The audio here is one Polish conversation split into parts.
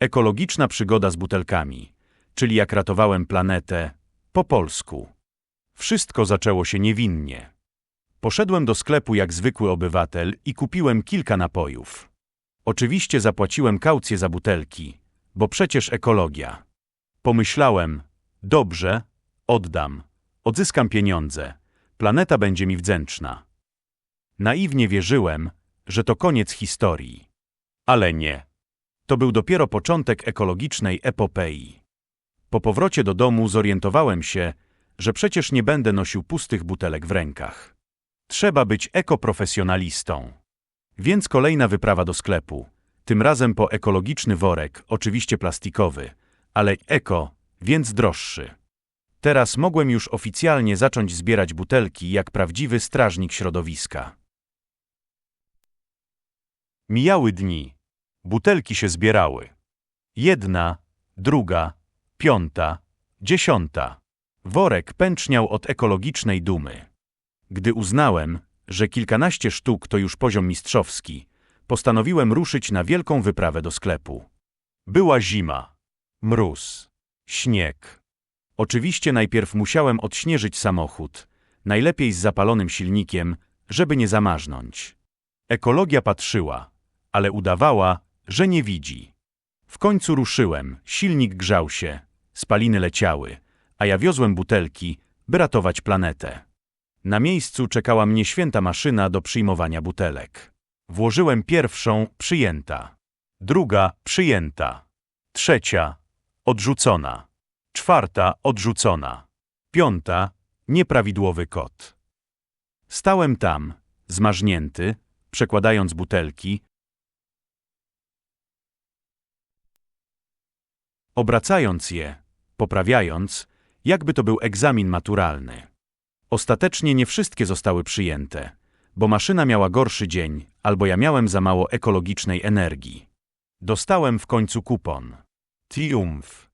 Ekologiczna przygoda z butelkami, czyli jak ratowałem planetę, po polsku. Wszystko zaczęło się niewinnie. Poszedłem do sklepu jak zwykły obywatel i kupiłem kilka napojów. Oczywiście zapłaciłem kaucję za butelki, bo przecież ekologia. Pomyślałem, dobrze, oddam, odzyskam pieniądze, planeta będzie mi wdzięczna. Naiwnie wierzyłem, że to koniec historii. Ale nie. To był dopiero początek ekologicznej epopei. Po powrocie do domu zorientowałem się, że przecież nie będę nosił pustych butelek w rękach. Trzeba być ekoprofesjonalistą. Więc kolejna wyprawa do sklepu. Tym razem po ekologiczny worek, oczywiście plastikowy, ale eko, więc droższy. Teraz mogłem już oficjalnie zacząć zbierać butelki jak prawdziwy strażnik środowiska. Mijały dni. Butelki się zbierały. Jedna, druga, piąta, dziesiąta. Worek pęczniał od ekologicznej dumy. Gdy uznałem, że kilkanaście sztuk to już poziom mistrzowski, postanowiłem ruszyć na wielką wyprawę do sklepu. Była zima, mróz, śnieg. Oczywiście najpierw musiałem odśnieżyć samochód, najlepiej z zapalonym silnikiem, żeby nie zamarznąć. Ekologia patrzyła, ale udawała, że nie widzi. W końcu ruszyłem, silnik grzał się, spaliny leciały, a ja wiozłem butelki, by ratować planetę. Na miejscu czekała mnie święta maszyna do przyjmowania butelek. Włożyłem pierwszą, przyjęta. Druga, przyjęta. Trzecia, odrzucona. Czwarta, odrzucona. Piąta, nieprawidłowy kod. Stałem tam, zmarznięty, przekładając butelki, obracając je, poprawiając, jakby to był egzamin maturalny. Ostatecznie nie wszystkie zostały przyjęte, bo maszyna miała gorszy dzień, albo ja miałem za mało ekologicznej energii. Dostałem w końcu kupon. Triumf.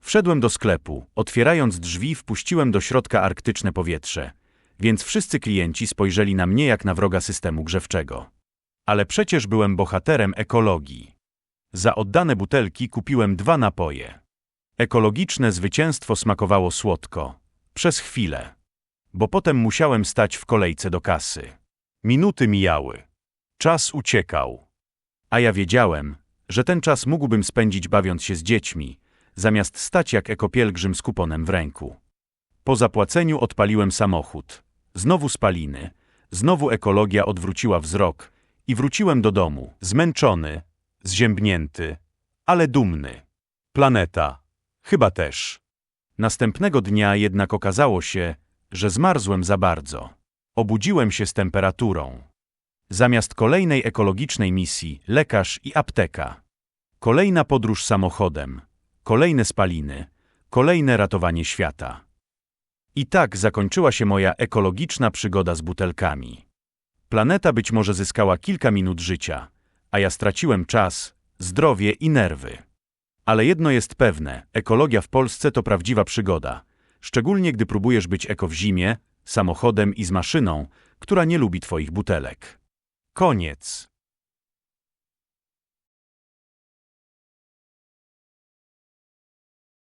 Wszedłem do sklepu, otwierając drzwi wpuściłem do środka arktyczne powietrze, więc wszyscy klienci spojrzeli na mnie jak na wroga systemu grzewczego. Ale przecież byłem bohaterem ekologii. Za oddane butelki kupiłem dwa napoje. Ekologiczne zwycięstwo smakowało słodko. Przez chwilę. Bo potem musiałem stać w kolejce do kasy. Minuty mijały. Czas uciekał. A ja wiedziałem, że ten czas mógłbym spędzić bawiąc się z dziećmi, zamiast stać jak ekopielgrzym z kuponem w ręku. Po zapłaceniu odpaliłem samochód. Znowu spaliny, znowu ekologia odwróciła wzrok i wróciłem do domu, zmęczony, zziębnięty, ale dumny. Planeta. Chyba też. Następnego dnia jednak okazało się, że zmarzłem za bardzo. Obudziłem się z temperaturą. Zamiast kolejnej ekologicznej misji, lekarz i apteka. Kolejna podróż samochodem, kolejne spaliny, kolejne ratowanie świata. I tak zakończyła się moja ekologiczna przygoda z butelkami. Planeta być może zyskała kilka minut życia, a ja straciłem czas, zdrowie i nerwy. Ale jedno jest pewne, ekologia w Polsce to prawdziwa przygoda, szczególnie gdy próbujesz być eko w zimie, samochodem i z maszyną, która nie lubi twoich butelek. Koniec.